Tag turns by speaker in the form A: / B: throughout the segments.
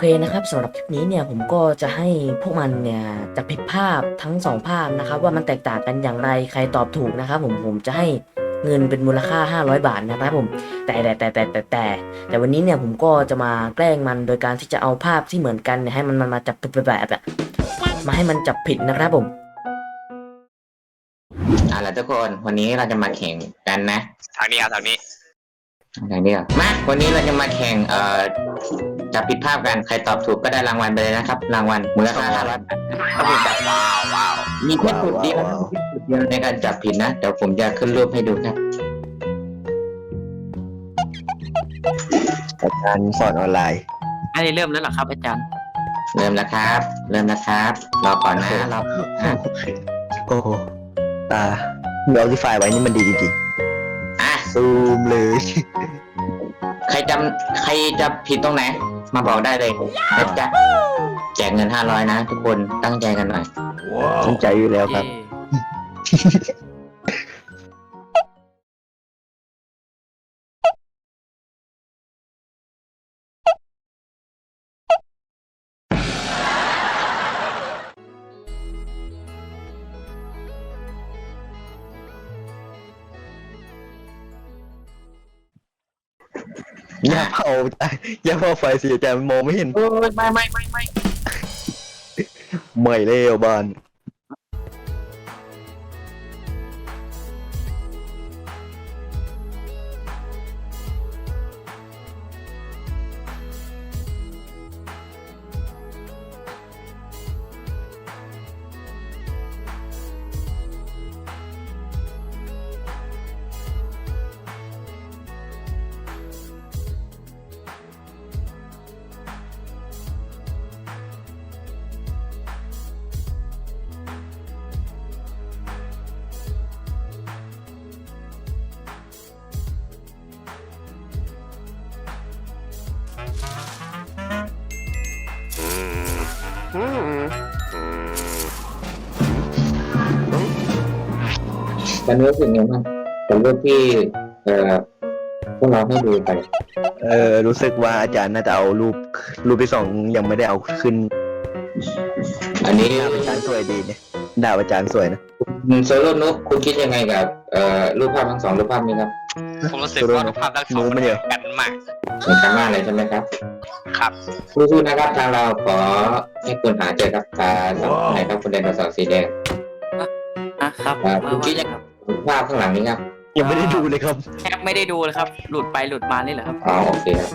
A: เคนะครับสำหรับคลิปนี้เนี่ยผมก็จะให้พวกมันเนี่ยจะผิดภาพทั้งสองภาพนะครับ ว่ามันแตกต่างกันอย่างไรใครตอบถูกนะครับ ผมผมจะให้เงินเป็นมูลค่า 500 บาทนะครับผมแต่แต่แต่แต่แต่แต่แต่วันนี้เนี่ยผมก็จะมาแกล้งมันโดยการที่จะเอาภาพที่เหมือนกันเนี่ยให้มันมันมาจับผิดแบบอะมาให้มันจับผิดนะครับผม
B: เอาละทุกคนวันนี้เราจะมาแข่งกันนะ
C: ทางนี้ครับทางนี้
B: อะไรเดียวมาวันนี้เราจะมาแข่งเอ่อจับผิดภาพกัน ใครตอบถูกก็ได้รางวัลไปเลยนะครับ รางวัลมูลค่าห้าร้อยบาท
C: ว้าวว้าว
B: มีแค่จุดเดียวนะจุดเดียวในการจับผิดนะ เดี๋ยวผมจะขึ้นรูปให้ดูครับ
D: อาจารย์สอนออนไลน์
E: อันนี้เริ่มแล้วเหรอครับอาจารย์
B: เริ่มแล้วครับ เริ่มแล้วครับ รอก่อนนะรออะ
D: โอ้โหตามีออ t ติฟายไว้นี่มันดีจริง
B: อะ
D: ๆ ซูมเลย
B: ใครจำใครจะผิดตรงไหน มาบอกได้เลยนะจ๊ะแจกเงินห้าร้อยนะ ทุกคนตั้งใจกันหน่อย
D: ตั้งใจอยู่แล้วครับ
E: เย้
D: อย่าเผาอย่าเผาไฟสิอาจารย์มันมองไม่เห็น
E: โอ้ยไม่ไม่ไม่ ไม่
D: เมื่อยเร็วบอล
B: วันนี้รู้สึกไงบ้างกับรูปที่เอ่อพวกเราให้ดูไป
D: เออรู้สึกว่าอาจารย์น่าจะเอารูปรูปที่สองยังไม่ได้เอาขึ้น
B: อันนี้
D: ดาวอาจารย์สวยดีเนี่ยดาวอาจารย์สวยนะ
B: โซโลนุกคุณคิดยังไงกับเอ่อรูปภาพทั้งสองรูปภาพนี้ครับ
C: ผมรู้สึกว่ารูปภาพทั้งสองมันเหมือนกันมาก
B: เหมือนกันมากเลยใช่ไหมครับ
C: ครับ
B: สู้ๆนะครับทางเราขอให้คุณหาเจอครับตาสองไหนครับคุณไดโนเสาร์สีแดง
E: อะครับ
B: อ่า
E: มา
B: คุณคิด
E: ว่า
B: ยังไงกับภาพข้างหลังนี้ครับ
D: ยังไม่ได้ดูเลยครับ
E: แทบไม่ได้ดูเลยครับ หลุดไปหลุดมานี่แหละครับ
B: อ๋อโอเคครับ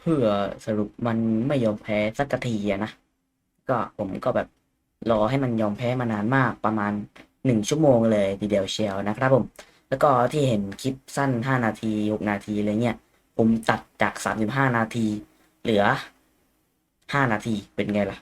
A: เพื่อสรุปมันไม่ยอมแพ้สักทีอะนะ ก็ผมก็แบบรอให้มันยอมแพ้มานานมากประมาณหนึ่งชั่วโมงเลยทีเดียวเชียวนะครับผม แล้วก็ที่เห็นคลิปสั้นห้านาทีหกนาทีอะไรเงี้ยผมตัดจากสามสิบห้านาที เหลือห้านาทีเป็นไงล่ะ